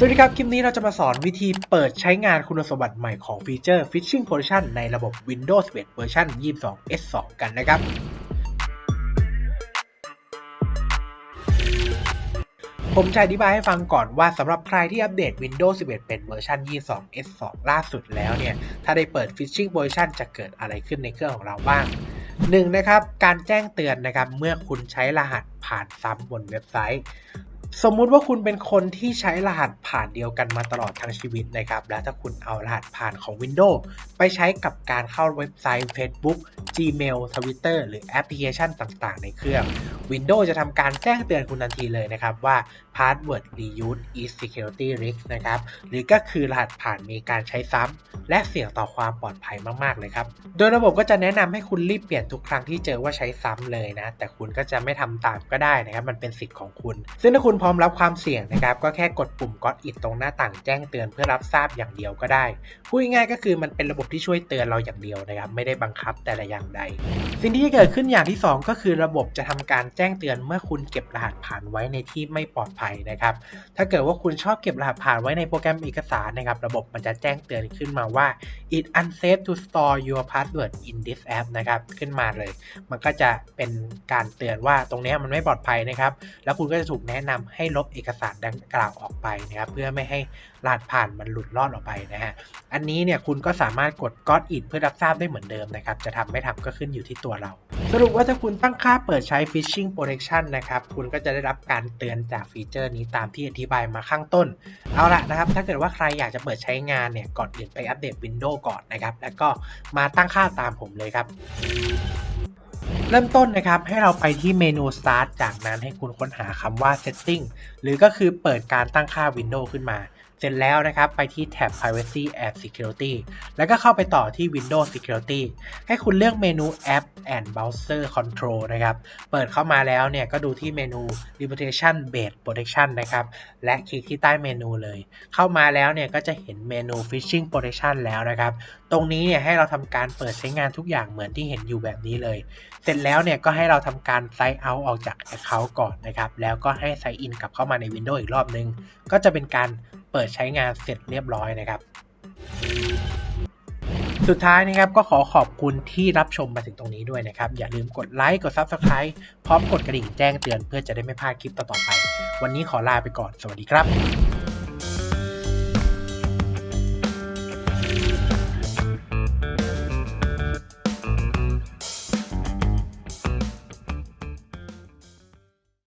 สวัสดีครับ คลิปนี้เราจะมาสอนวิธีเปิดใช้งานคุณสมบัติใหม่ของฟีเจอร์ Phishing Protection ในระบบ Windows 11 เวอร์ชัน22 S2 กันนะครับ ผมจะอธิบายให้ฟังก่อนว่าสำหรับใครที่อัปเดต Windows 11 เป็นเวอร์ชัน22 S2 ล่าสุดแล้วเนี่ย ถ้าได้เปิด Phishing Protection จะเกิดอะไรขึ้นในเครื่องของเราบ้างหนึ่งนะครับการแจ้งเตือนนะครับเมื่อคุณใช้รหัสผ่านซ้ำบนเว็บไซต์ สมมุติว่าคุณเป็นคนที่ใช้รหัสผ่านเดียวกันมาตลอดทั้งชีวิตนะครับ แล้วถ้าคุณเอารหัสผ่านของ Windows ไปใช้กับการเข้าเว็บไซต์ Facebook Gmail Twitter หรือแอปพลิเคชันต่างๆ ในเครื่อง Windows จะทำการแจ้งเตือนคุณทันทีเลยนะครับว่า Password Reuse is Security Risk นะครับ หรือก็คือรหัสผ่านมีการใช้ซ้ำ และเสี่ยงต่อความปลอดภัยมาก ๆ เลยครับ โดยระบบก็จะแนะนำให้คุณรีบเปลี่ยนทุกครั้งที่เจอว่าใช้ซ้ำเลยนะ แต่คุณก็จะไม่ทำตามก็ได้นะครับ มันเป็นสิทธิ์ของคุณ ซึ่งถ้าคุณพร้อมรับความเสี่ยงนะครับ ก็แค่กดปุ่ม Got It ตรงหน้าต่างแจ้งเตือนเพื่อรับทราบอย่างเดียวก็ได้ พูดง่ายๆก็คือมันเป็นระบบที่ช่วยเตือนเราอย่างเดียวนะครับ ไม่ได้บังคับแต่ละอย่างใด สิ่งที่จะเกิดขึ้นอย่างที่ 2 ก็คือระบบจะทำการแจ้งเตือนเมื่อคุณเก็บรหัสผ่านไว้ในที่ไม่ปลอดภัยนะครับ ถ้าเกิดว่าคุณชอบเก็บรหัสผ่านไว้ในโปรแกรมเอกสารนะครับ ระบบมันจะแจ้งเตือนขึ้นมาว่า it unsafe to store your password in this app นะครับขึ้นมาเลย มันก็จะเป็นการเตือนว่าตรงนี้มันไม่ปลอดภัยนะครับ แล้วคุณก็จะถูกแนะนำให้ลบเอกสารดังกล่าวออกไปนะครับเพื่อไม่ให้รหัสผ่านมันหลุดรอดออกไปนะฮะอันนี้เนี่ยคุณก็สามารถกด Got It เพื่อรับทราบได้เหมือนเดิมนะครับจะทำไม่ทำก็ขึ้นอยู่ที่ตัวเรา สรุปว่าถ้าคุณตั้งค่าเปิดใช้ Phishing Protection นะครับคุณก็จะได้รับการเตือนจากฟีเจอร์นี้ตามที่อธิบายมาข้างต้น เอาละนะครับ ถ้าเกิดว่าใครอยากจะเปิดใช้งานเนี่ย ก่อนอื่นไปอัปเดต Windows ก่อนนะครับ แล้วก็มาตั้งค่าตามผมเลยครับเริ่มต้นนะครับให้เราไปที่เมนู Start จากนั้นให้คุณค้นหาคำว่า Setting หรือก็คือเปิดการตั้งค่า Windows ขึ้นมา เสร็จแล้วนะครับไปที่แท็บ Privacy and Security แล้วก็เข้าไปต่อที่ Windows Security ให้คุณเลือกเมนู App and Browser Control นะครับ เปิดเข้ามาแล้วเนี่ยก็ดูที่เมนู Reputation Based Protection นะครับ และคลิกที่ใต้เมนูเลย เข้ามาแล้วเนี่ยก็จะเห็นเมนู Phishing Protection แล้วนะครับ ตรงนี้เนี่ยให้เราทำการเปิดใช้งานทุกอย่างเหมือนที่เห็นอยู่แบบนี้เลย เสร็จแล้วเนี่ยก็ให้เราทำการ sign out ออกจาก Account ก่อนนะครับ แล้วก็ให้ sign in กลับเข้ามาใน Windows อีกรอบนึง ก็จะเป็นการ เปิดใช้งานเสร็จเรียบร้อยนะครับ สุดท้ายนะครับก็ขอขอบคุณที่รับชมมาถึงตรงนี้ด้วยนะครับ อย่าลืมกดไลค์กด Subscribe พร้อมกดกระดิ่งแจ้งเตือนเพื่อจะได้ไม่พลาดคลิปต่อๆไป วันนี้ขอลาไปก่อนสวัสดีครับ